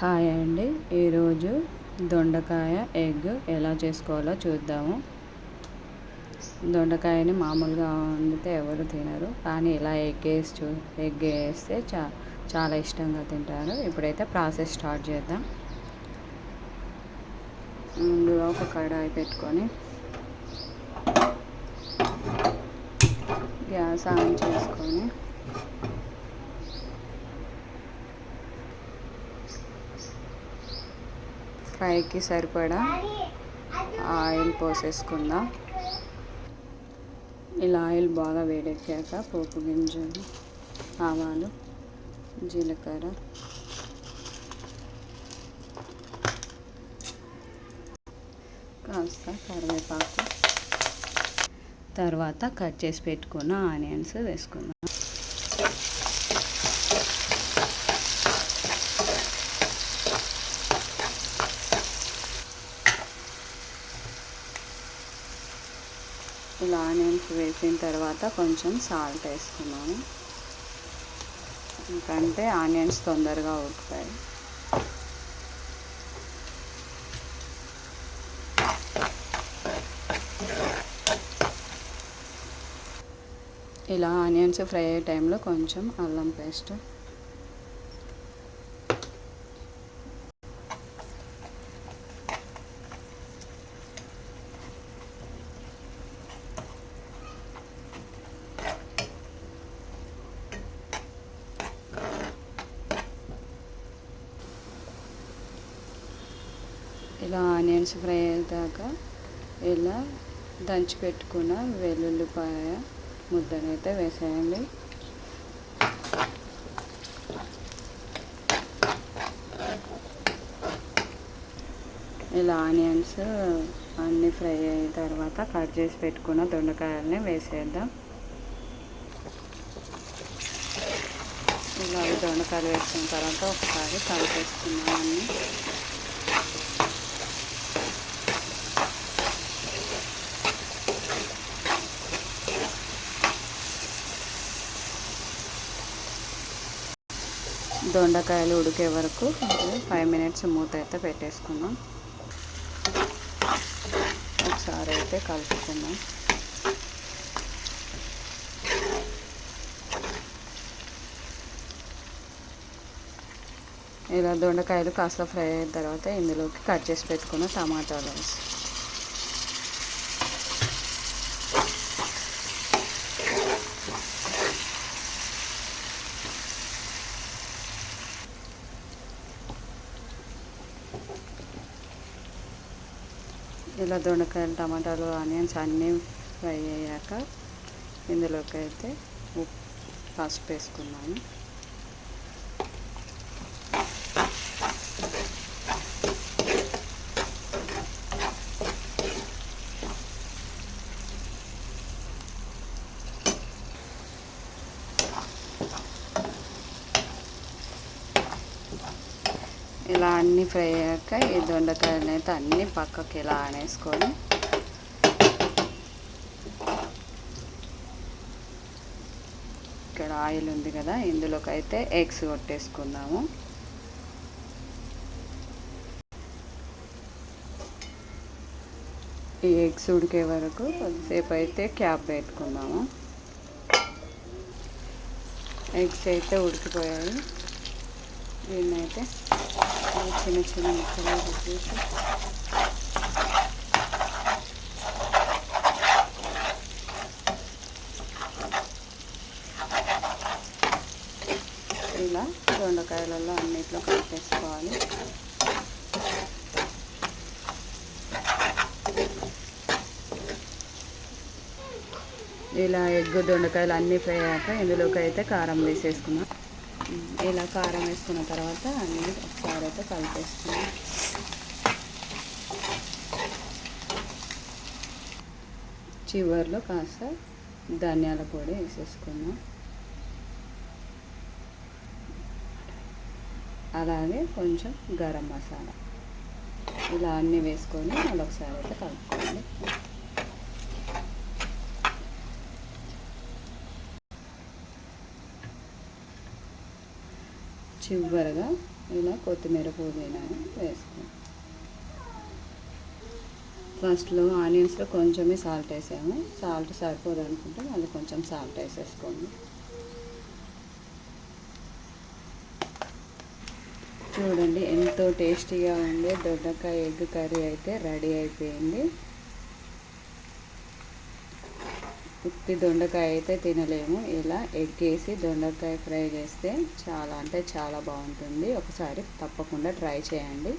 Hi అండి. ఈరోజు దొండకాయ ఎగ్ ఎలా చేసుకోవాలో చూద్దాము. దొండకాయని మామూలుగా వండితే ఎవరు తినరు కానీ ఇలా ఎగ్ వేసి చూ ఎగ్ వేస్తే చా చాలా ఇష్టంగా తింటారు. ఇప్పుడైతే ప్రాసెస్ స్టార్ట్ చేద్దాం. ముందుగా ఒక కడాయి పెట్టుకొని గ్యాస్ ఆన్ చేసుకొని ఫ్రైకి సరిపడా ఆయిల్ పోసేసుకుందాం. ఇలా ఆయిల్ బాగా వేడెక్కాక పోపు గింజలు ఆవాలు జీలకర్ర కాస్త కరివేపాకు తర్వాత కట్ చేసి పెట్టుకున్న ఆనియన్స్ వేసుకుందాం. ఇలా ఆనియన్స్ వేసిన తర్వాత కొంచెం సాల్ట్ వేసుకున్నాము ఎందుకంటే ఆనియన్స్ తొందరగా ఉడుకుతాయి. ఇలా ఆనియన్స్ ఫ్రై అయ్యే టైంలో కొంచెం అల్లం పేస్ట్ ఇలా ఆనియన్స్ ఫ్రై అయ్యేదాకా ఇలా దంచి పెట్టుకున్న వెల్లుల్లిపాయ ముద్దనైతే వేసేయండి. ఇలా ఆనియన్స్ అన్నీ ఫ్రై అయిన తర్వాత కట్ చేసి పెట్టుకున్న దొండకాయలని వేసేద్దాం. ఇలా దొండకాయలు వేసుకున్న తర్వాత ఒకసారి కలిపేసుకున్నాం అన్నీ. దొండకాయలు ఉడికే వరకు ఫైవ్ మినిట్స్ మూత అయితే పెట్టేసుకుందాం. ఒకసారి అయితే కలుపుకుందాం. ఇలా దొండకాయలు కాస్త ఫ్రై అయిన తర్వాత ఇందులోకి కట్ చేసి పెట్టుకున్న టమాటాలు వేసి ఇలా దొండకాయలు టమాటాలు ఆనియన్స్ అన్నీ ఫ్రై అయ్యాక ఇందులోకి అయితే ఉప్పు పసుపు వేసుకున్నాను. ఇలా అన్నీ ఫ్రై అయ్యాక ఈ దొండకాయలు అయితే అన్నీ పక్కకి ఇలా ఆనేసుకొని ఇక్కడ ఆయిల్ ఉంది కదా ఇందులోకి అయితే ఎగ్స్ కొట్టేసుకుందాము. ఈ ఎగ్స్ ఉడికే వరకు కొద్దిసేపు అయితే క్యాప్ పెట్టుకుందాము. ఎగ్స్ అయితే ఉడికిపోయాయి. దీన్నైతే చిన్న చిన్న ముక్కలు పెట్టేసి ఇలా దొండకాయలలో అన్నిట్లో కలిపేసుకోవాలి. ఇలా ఎగ్ దొండకాయలు అన్నీ ఫ్రై అయ్యాక ఇందులోకి అయితే కారం వేసేసుకున్నాం. ఇలా కారం వేసుకున్న తర్వాత అన్నీ ఒకసారి అయితే కలిపేసుకున్నాం. చివరిలో కాస్త ధనియాల పొడి వేసేసుకున్నాం. అలాగే కొంచెం గరం మసాలా. ఇలా అన్నీ వేసుకొని మళ్ళీ ఒకసారి అయితే కలుపుకోండి చివరగా ఇలా కొత్తిమీర పుదీనా వేసుకోండి ఫస్ట్లో ఆనియన్స్లో కొంచెమే సాల్ట్ వేసాము. సాల్ట్ సరిపోదు అనుకుంటే మళ్ళీ కొంచెం సాల్ట్ వేసేసుకోండి. చూడండి ఎంతో టేస్టీగా ఉండే దొండకాయ ఎగ్ కర్రీ అయితే రెడీ అయిపోయింది. ఉత్తి దొండకాయ అయితే తినలేము. ఇలా ఎగ్ వేసి దొండకాయ ఫ్రై చేస్తే చాలా అంటే చాలా బాగుంటుంది. ఒకసారి తప్పకుండా ట్రై చేయండి.